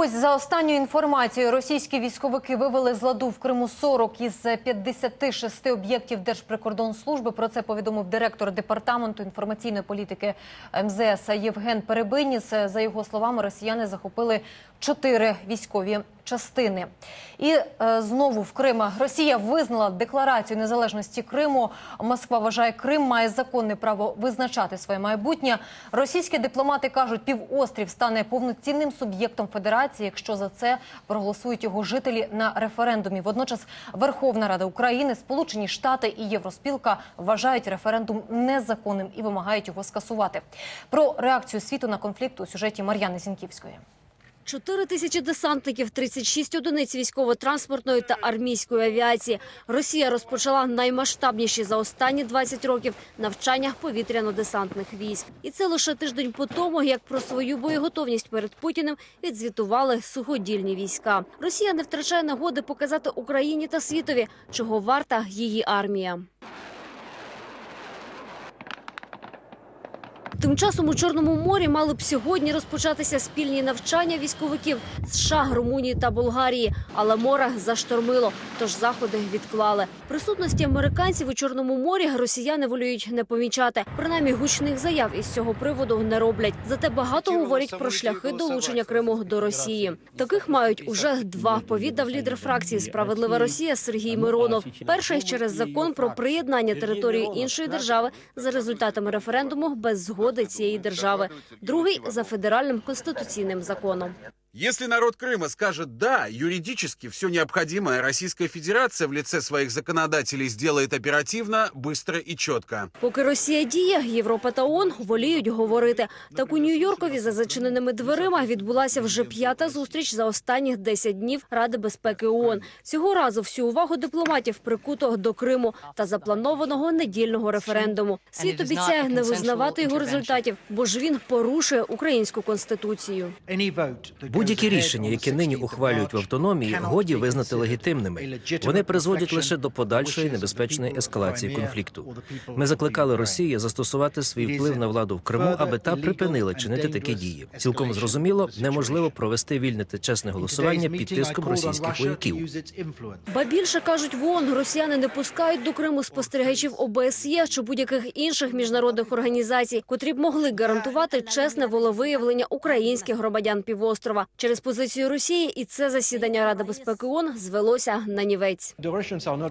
ось за останньою інформацією, російські військовики вивели з ладу в Криму 40 із 56 об'єктів Держприкордонслужби. Про це повідомив директор департаменту інформаційної політики МЗС Євген Перебиніс. За його словами, росіяни захопили чотири військові частини. І е, знову в Крим Росія визнала декларацію незалежності Криму. Москва вважає, Крим має законне право визначати своє майбутнє. Російські дипломати кажуть, півострів стане повноцінним суб'єктом федерації, якщо за це проголосують його жителі на референдумі. Водночас Верховна Рада України, Сполучені Штати і Євроспілка вважають референдум незаконним і вимагають його скасувати. Про реакцію світу на конфлікт у сюжеті Мар'яни Зінківської. 4 тисячі десантників, 36 одиниць військово-транспортної та армійської авіації. Росія розпочала наймасштабніші за останні 20 років навчання повітряно-десантних військ. І це лише тиждень по тому, як про свою боєготовність перед Путіним відзвітували суходільні війська. Росія не втрачає нагоди показати Україні та світові, чого варта її армія. Тим часом у Чорному морі мали б сьогодні розпочатися спільні навчання військовиків США, Румунії та Болгарії, але море заштормило, тож заходи відклали. Присутності американців у Чорному морі росіяни волюють не помічати. Принаймні гучних заяв із цього приводу не роблять. Зате багато говорять про шляхи долучення Криму до Росії. Таких мають уже два. Повідав лідер фракції Справедлива Росія Сергій Миронов. Перший через закон про приєднання території іншої держави за результатами референдуму без згоди цієї держави. Другий за федеральним конституційним законом. Если народ Крыма скажет «да», юридически все необходимое Российская Федерация в лице своих законодателей сделает оперативно, быстро и четко. Поки Росія діє, Європа та ООН воліють говорити. Так у Нью-Йоркові за зачиненими дверима відбулася вже п'ята зустріч за останні 10 днів Ради безпеки ООН. Цього разу всю увагу дипломатів прикуто до Криму та запланованого недільного референдуму. Світ обіцяє не визнавати його результатів, бо ж він порушує українську конституцію. Будь-які рішення, які нині ухвалюють в автономії, годі визнати легітимними. Вони призводять лише до подальшої небезпечної ескалації конфлікту. Ми закликали Росію застосувати свій вплив на владу в Криму, аби та припинила чинити такі дії. Цілком зрозуміло, неможливо провести вільне та чесне голосування під тиском російських вояків. Ба більше кажуть, в ООН росіяни не пускають до Криму спостерігачів ОБСЄ чи будь-яких інших міжнародних організацій, котрі б могли гарантувати чесне волевиявлення українських громадян півострова. Через позицію Росії і це засідання Ради безпеки ООН звелося на нівець.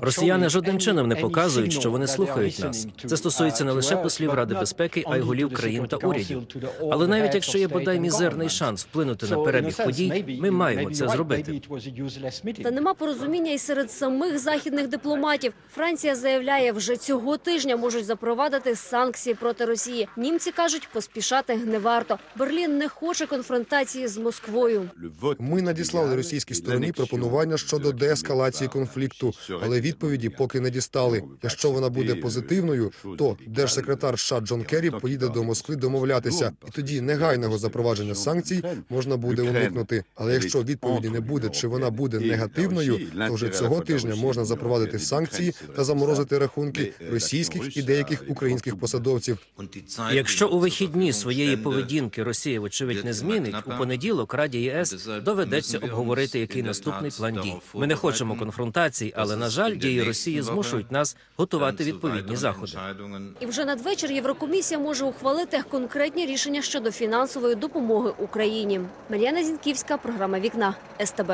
Росіяни жодним чином не показують, що вони слухають нас. Це стосується не лише послів Ради безпеки, а й голів країн та урядів. Але навіть якщо є бодай мізерний шанс вплинути на перебіг подій, ми маємо це зробити. Та нема порозуміння і серед самих західних дипломатів. Франція заявляє, вже цього тижня можуть запровадити санкції проти Росії. Німці кажуть, поспішати не варто. Берлін не хоче конфронтації з Москвою. Ми надіслали російській стороні пропонування щодо деескалації конфлікту, але відповіді поки не дістали. Якщо вона буде позитивною, то держсекретар США Джон Керрі поїде до Москви домовлятися, і тоді негайного запровадження санкцій можна буде уникнути. Але якщо відповіді не буде, чи вона буде негативною, то вже цього тижня можна запровадити санкції та заморозити рахунки російських і деяких українських посадовців. Якщо у вихідні своєї поведінки Росія вочевидь не змінить, у понеділок Раді ЄС доведеться обговорити, який наступний план дій. Ми не хочемо конфронтацій, але на жаль, дії Росії змушують нас готувати відповідні заходи. І вже надвечір Єврокомісія може ухвалити конкретні рішення щодо фінансової допомоги Україні. Мар'яна Зінківська, програма Вікна СТБ.